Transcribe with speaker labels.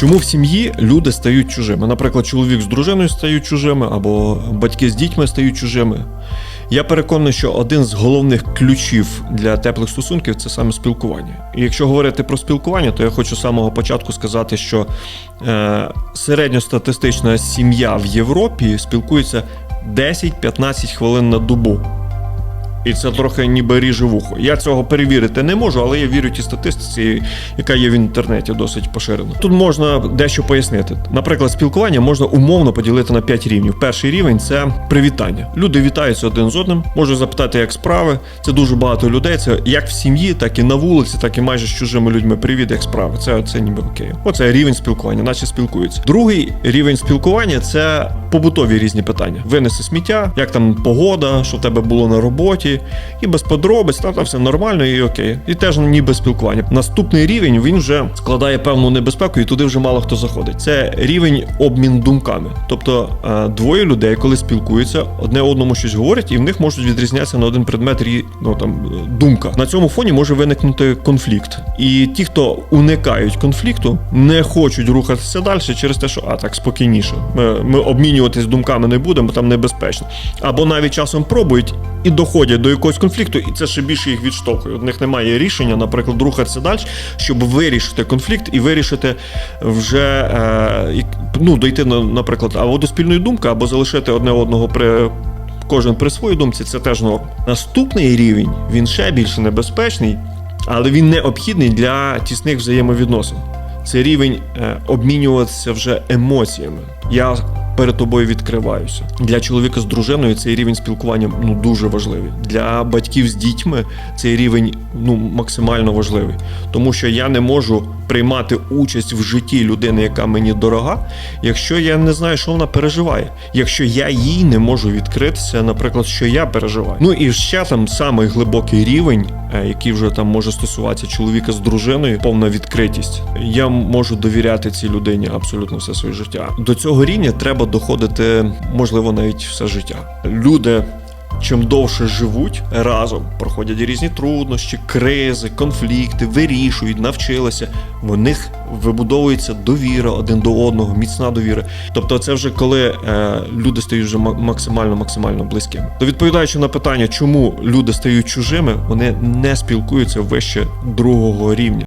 Speaker 1: Чому в сім'ї люди стають чужими? Наприклад, чоловік з дружиною стають чужими, або батьки з дітьми стають чужими. Я переконаний, що один з головних ключів для теплих стосунків це саме спілкування. І якщо говорити про спілкування, то я хочу з самого початку сказати, що е, середньостатистична сім'я в Європі спілкується 10-15 хвилин на добу. І це трохи ніби ріже вухо. Я цього перевірити не можу, але я вірю тій статистиці, яка є в інтернеті досить поширена. Тут можна дещо пояснити. Наприклад, спілкування можна умовно поділити на 5 рівнів. Перший рівень це привітання. Люди вітаються один з одним, можуть запитати, як справи. Це дуже багато людей. Це як в сім'ї, так і на вулиці, так і майже з чужими людьми. Привіт, як справи. Це, це ніби окей. Оце рівень спілкування, наче спілкуються. Другий рівень спілкування це побутові різні питання. Винеси сміття, як там погода, що в тебе було на роботі, і без подробиць, там, там все нормально і окей. І теж ніби спілкування. Наступний рівень він вже складає певну небезпеку, і туди вже мало хто заходить. Це рівень обмін думками. Тобто е, двоє людей, коли спілкуються, одне одному щось говорять, і в них можуть відрізнятися на один предмет ну, там, е, думка. На цьому фоні може виникнути конфлікт. І ті, хто уникають конфлікту, не хочуть рухатися далі через те, що а так спокійніше. Ми, ми обмінюватись думками не будемо, там небезпечно. Або навіть часом пробують і доходять до якогось конфлікту, і це ще більше їх відштовхує. У них немає рішення, наприклад, рухатися далі, щоб вирішити конфлікт і вирішити вже е, ну, дойти наприклад, або до спільної думки, або залишити одне одного при. Кожен при своїй думці це теж норм. Наступний рівень він ще більше небезпечний, але він необхідний для тісних взаємовідносин. Це рівень е, обмінюватися вже емоціями. Я перед тобою відкриваюся. Для чоловіка з дружиною цей рівень спілкування ну дуже важливий. Для батьків з дітьми цей рівень ну максимально важливий, тому що я не можу приймати участь в житті людини, яка мені дорога, якщо я не знаю, що вона переживає, якщо я їй не можу відкритися, наприклад, що я переживаю. Ну і ще там самий глибокий рівень, е, який вже там може стосуватися чоловіка з дружиною, повна відкритість. Я можу довіряти цій людині абсолютно все своє життя. До цього рівня треба доходити, можливо, навіть все життя. Люди. Чим довше живуть разом, проходять різні труднощі, кризи, конфлікти, вирішують, навчилися. В них вибудовується довіра один до одного, міцна довіра. Тобто, це вже коли е, люди стають вже максимально максимально близькими. То відповідаючи на питання, чому люди стають чужими, вони не спілкуються вище другого рівня.